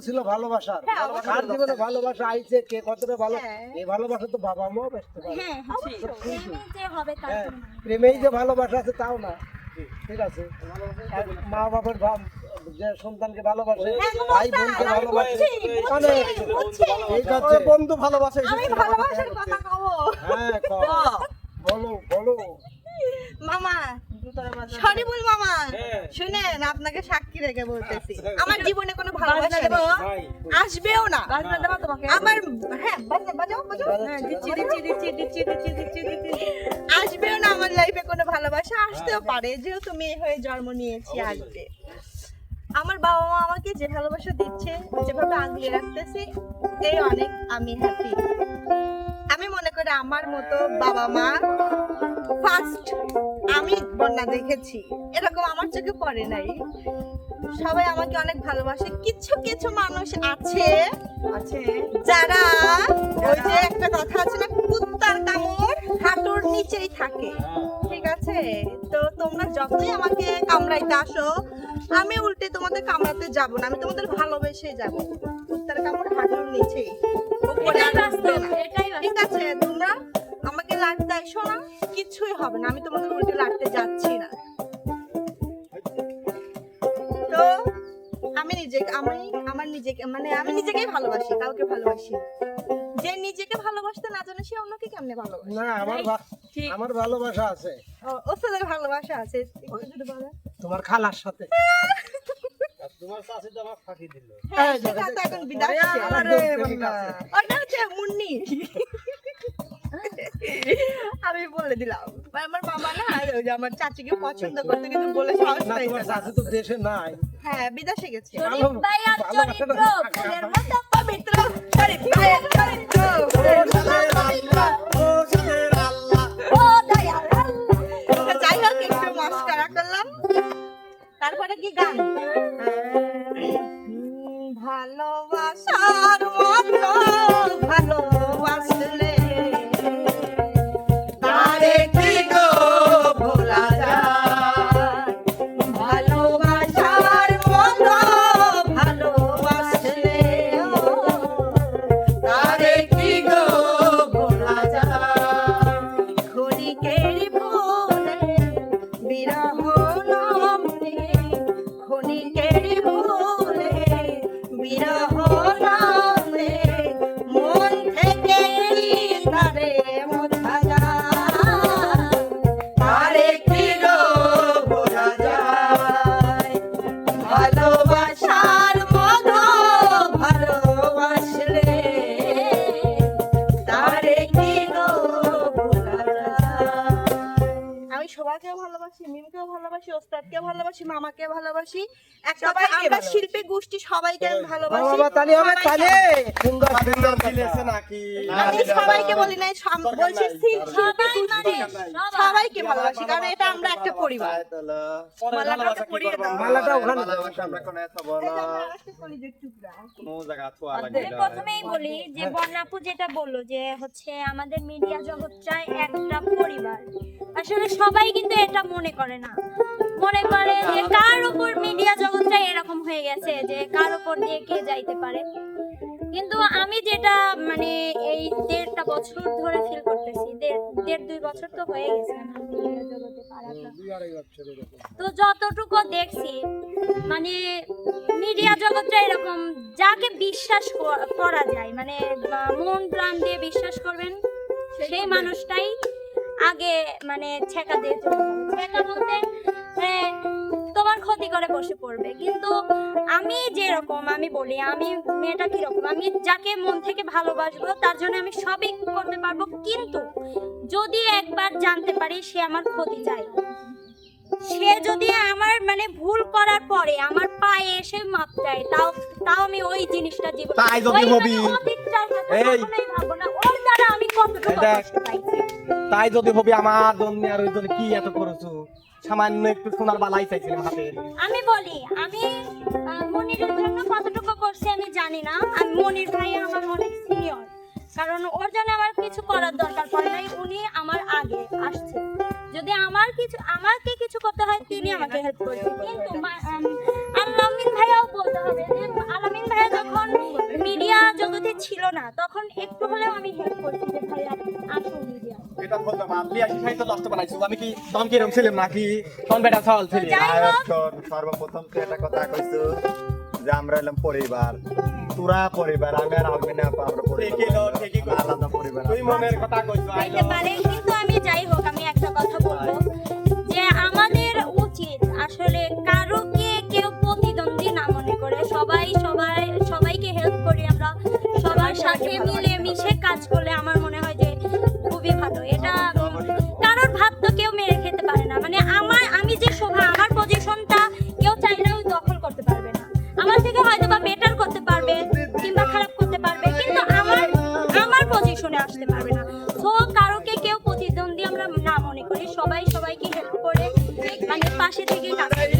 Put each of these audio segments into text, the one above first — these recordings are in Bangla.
ছিল ভালোবাসার। ভালোবাসা আইছে কে কতটা ভালোবাসা তো বাবা মা হ্যাঁ, প্রেমেই যে ভালোবাসা আছে তাও না। ঠিক আছে। মা বাবার ভাব যে সন্তানকে ভালোবাসে ভাই বোনকে ভালোবাসে অনেক মানে এই বন্ধু ভালোবাসে হ্যাঁ বলো। মামা সরিবুল মামা। শুনেন আপনাকে সাক্ষী রেখে বলতেছি। আমার জীবনে কোনো ভালোবাসা নেই। আসবেও না। আমার হ্যাঁ বাজা- বাজাও বাজাও। হ্যাঁ, দিচ্ছি দিচ্ছি দিচ্ছি দিচ্ছি দিচ্ছি দিচ্ছি দিচ্ছি। আসবেও না আমার লাইফে কোনো ভালোবাসা। আসতেও পারে যেহেতু মেয়ে হয়ে জন্ম নিয়েছি আসবে। আমার বাবা মা আমাকে যে ভালোবাসা দিচ্ছে যেভাবে আগলিয়ে রাখতেছি এই অনেক আমি হ্যাপি আমার মতো বাবা মা ফার্স্ট আমি বন্যা দেখেছি। এরকম আমার চোখে পড়ে নাই। সবাই আমাকে অনেক ভালোবাসে। কিছু কিছু মানুষ আছে আছে। যারা ওই যে একটা কথা আছে না কুত্তার কামড় হাঁটুর নিচেই থাকে। ঠিক আছে? তো তোমরা যতই আমাকে কামড়াইতে আসো আমি উল্টে তোমাদের কামড়াতে যাব না আমি তোমাদের ভালোবেসে যাব কুত্তার কামড় হাঁটুর নিচেই উপরে আর এটাই আসবে বাস্তব না। এটাই ঠিক আছে তোমরা আমাকে লাড়তে আইসো না কিছুই হবে না আমি তোমাদের উল্টে লাড়তে যাচ্ছি না তো আমি নিজেকে আমি আমার নিজেকে মানে আমি নিজেকেই ভালোবাসি কাউকে ভালোবাসি। যে নিজেকে ভালোবাসতে না জানে সে অন্যকে কেমনে ভালোবাসে? না আমার আমার ভালোবাসা আছে। ভালোবাসা আছে। তোমার খালার সাথে। হ্যাঁ, সেটা তো এখন বিদায় ওটা হচ্ছে মুন্নি। আমি বলে দিলাম। আমার বাবা না ওই যে আমার চাচিকে পছন্দ করতে কিন্তু বলে সাহস না। তো দেশে নাই। হ্যাঁ বিদেশে গেছে। শরীফ ভাই আর চরিত্র ফুলের মতো পবিত্র। তারপরে কি গান? ভালোবাসার মতো। ভালোবাসি ওস্তাদকেও ভালোবাসি মামাকে ভালোবাসি। এক আমরা শিল্পী গোষ্ঠী সবাইকে আমি ভালোবাসি। বাবা তালি হবে তালি। সুন্দর সুন্দর আমি সবাইকে বলি নাই বলছি শিল্পী গোষ্ঠী। সবাইকে ভালোবাসি কারণ এটা আমরা একটা পরিবার। মালাটা পরিয়ে দাও। মালাটা ওখানে আমার প্রথমেই বলি যে বন্যাপু যেটা বলল যে হচ্ছে আমাদের মিডিয়া জগৎটাই একটা পরিবার। আসলে সবাই কিন্তু এটা মনে করে না। মনে করে যে কার উপর মিডিয়া জগৎটা এরকম হয়ে গেছে যে কার উপর দিয়ে কে যাইতে পারে? কিন্তু আমি যেটা মানে এই দেড়টা বছর ধরে ফিল করতেছি দেড় দুই বছর তো হয়ে গেছে এরকম। তো যতটুকু দেখছি মানে মিডিয়া জগৎটা এরকম যাকে বিশ্বাস করা যায় মানে মন প্রাণ দিয়ে বিশ্বাস করবেন সেই মানুষটাই আগে মানে ছেকা দিয়ে ছেকা বলতে তোমার ক্ষতি করে বসে পড়বে। কিন্তু আমি যেরকম আমি বলি আমি মেয়েটা কীরকম আমি যাকে মন থেকে ভালোবাসবো তার জন্য আমি সবই করতে পারব। কিন্তু যদি একবার জানতে পারি সে আমার ক্ষতি চায়। সে যদি আমার মানে ভুল করার পরে আমার পায়ে এসে মাপ চায় তাও তাও আমি ওই জিনিসটা জীবন তাই যদি হবি। মানে এই। ভাববো না। ওর দ্বারা আমি কতটুকু কষ্ট পাইছি। তাই যদি হবে আমার জন্য আর ওই জন্য কি এত করেছ? সামান্য একটু সোনার বালাই চাইছিলাম হাতে। আমি বলি, আমি মনিরের জন্য কতটুকু করছি আমি জানি না। আমি মনির ভাই আমার অনেক সিনিয়র কারণ ওর জন্য আমার কিছু করার দরকার পড়ে নাই, উনি আমার আগে আসছে। যদি আমার কিছু আমাকে কিছু করতে হয় তিনি আমাকে হেল্প করছে কিন্তু আলামিন ভাইয়াও বলতে হবে যে আলামিন ভাইয়া যখন মিডিয়া জগতে ছিল না তখন একটু হলেও আমি হেল্প করছি যে ভাইয়া আসুন মিডিয়া। এটা বলতে পারলি আসি খাই তো নষ্ট বানাইছো। আমি কি তখন কি এরকম ছিলাম নাকি? তখন বেটা চল ছিলি? যাই হোক। সর্বপ্রথম তুই একটা কথা কইছো যে আমরা এলাম পরিবার। তোরা পরিবার আমি আর আমরা। আলাদা পরিবার তুই মনের কথা কইছো আই হইতে পারে কিন্তু আমি যাই হোক কথা বলব? যে আমাদের উচিত আসলে কারোকে কেউ প্রতিদ্বন্দ্বী না মনে করে। সবাই সবাই মানে পাশে থেকে কাজ করি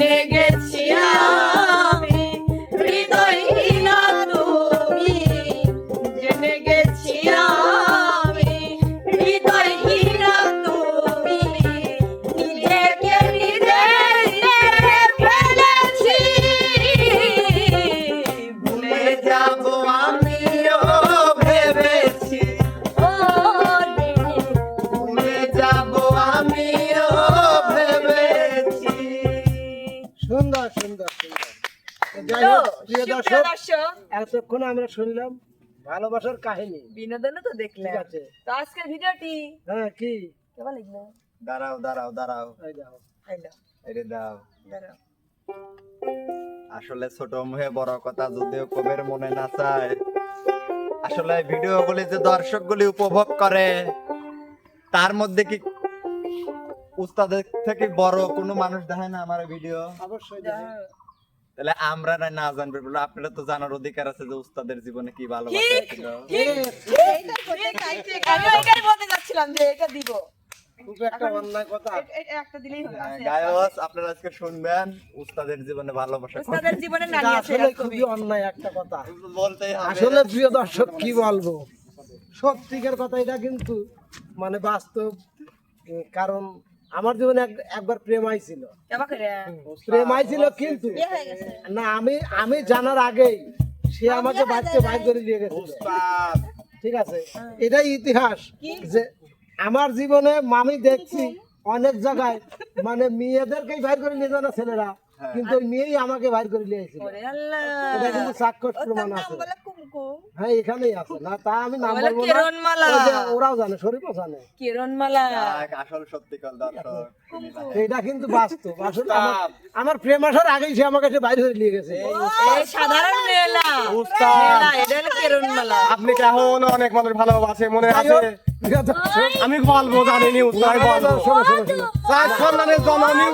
জেনে গেছি যাই হোক প্রিয় দর্শক এতক্ষণ আমরা শুনলাম ভালোবাসার কাহিনী। তো ঠিক আছে। তো আজকের ভিডিওটি? হ্যাঁ কি? কেমন লাগল? দাঁড়াও দাঁড়াও দাঁড়াও। এই। হ্যালো এরে দাও। দাঁড়াও। আসলে ছোট মুখে বড় কথা যদিও কবের মনে না চায় আসলে ভিডিও গুলি যে দর্শক গুলি উপভোগ করে তার মধ্যে কি উস্তাদের থেকে বড় কোনো মানুষ দেখে না আমার ভিডিও? অবশ্যই দেখো। তাহলে আমরা না না জানবে বলে আপনারা তো জানার অধিকার আছে যে উস্তাদের জীবনে কি ভালোবাসা ছিল আমি ওইটাই বলতে যাচ্ছিলাম যে এটা দিব। খুব একটা অন্যায় কথা। এ- এ- একটা দিলেই হবে আছে, গায়স আপনারা আজকে শুনবেন উস্তাদের জীবনে ভালোবাসা আছে। তাদের জীবনে এটা নারী আছে আসলে এরকমই। খুবই অন্যায় একটা কথা। বলতেই হবে। আসলে প্রিয় দর্শক কি বলব? সত্যিকার কথা এটা কিন্তু মানে বাস্তব কারণ আমার জীবনে একবার প্রেম আইছিল প্রেম আইছিল কিন্তু। হয়ে। না আমি আমি জানার আগেই সে আমাকে বাড়িতে বাইর করে দিয়ে গেছে ঠিক আছে? এটাই ইতিহাস যে আমার জীবনে আমি দেখছি অনেক জায়গায় মানে মেয়েদেরকেই বাইর করে নিয়ে যায় না ছেলেরা। কিন্তু ওই মেয়েই আমাকে বাইর করে নিয়ে এসেছিল। এটা কিন্তু সাক্ষর প্রমাণ আছে। হ্যাঁ এখানেই আছে। না তা আমি নাম বলব না। কিরণমালা। ওরাও জানে শরীফও জানে। কিরণমালা। আসল সত্যিকার দর্শক। এটা কিন্তু বাস্তব। আসলে আমার আমার প্রেম আসার আগেই সে আমাকে সে বাইরে করে নিয়ে গেছে। এই সাধারণ মেলা। উস্তাদ। এটা কিরণমালা। আপনি কেমন? অনেক মানুষ ভালোবাসে মনে আছে? আমি বলব জানিনি বলব।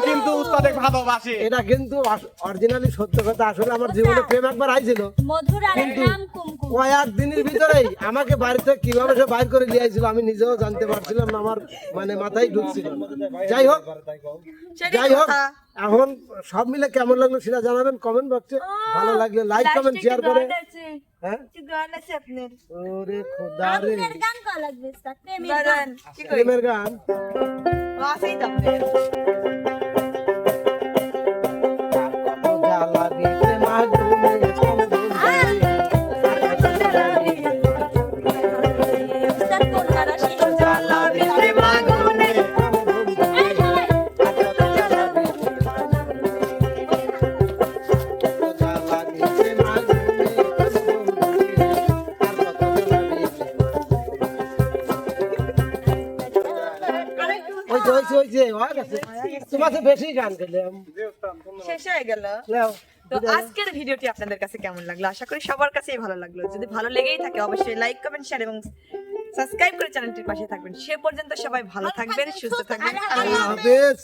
কিন্তু ভালোবাসে। এটা কিন্তু অরিজিনালি সত্য কথা। আসলে আমার জীবনে প্রেম একবার আইছিল। কুমকুম। কয়েক দিনের ভিতরেই আমাকে বাড়িতে কীভাবে সে বাইর করে নিয়ে আইছিল আমি নিজেও জানতে পারছিলাম না আমার মানে মাথায় ঢুকছিল। যাই হোক যাই হোক এখন সব মিলে কেমন লাগল সেটা জানাবেন কমেন্ট বক্সে। ভালো লাগলে লাইক কমেন্ট শেয়ার করে। হ্যাঁ কি গান আছে আপনার? ওরে খোদা রে আপনার গান করা লাগবে স্যার প্রেমের গান, গান কি করি? প্রেমের গান ও, আছেই তো আপনার। কত জ্বালা দিতে হয়ে গেছে তোমার বেশি গান গেলাম শেষ হয়ে গেল। তো আজকের ভিডিওটি আপনাদের কাছে কেমন লাগল? আশা করি সবার কাছেই ভালো লাগল। যদি ভালো লেগেই থাকে অবশ্যই লাইক কমেন্ট শেয়ার এবং সাবস্ক্রাইব করে চ্যানেলটির পাশে থাকবেন। সে পর্যন্ত সবাই ভালো থাকবেন সুস্থ থাকবেন। আল্লাহ হাফেজ।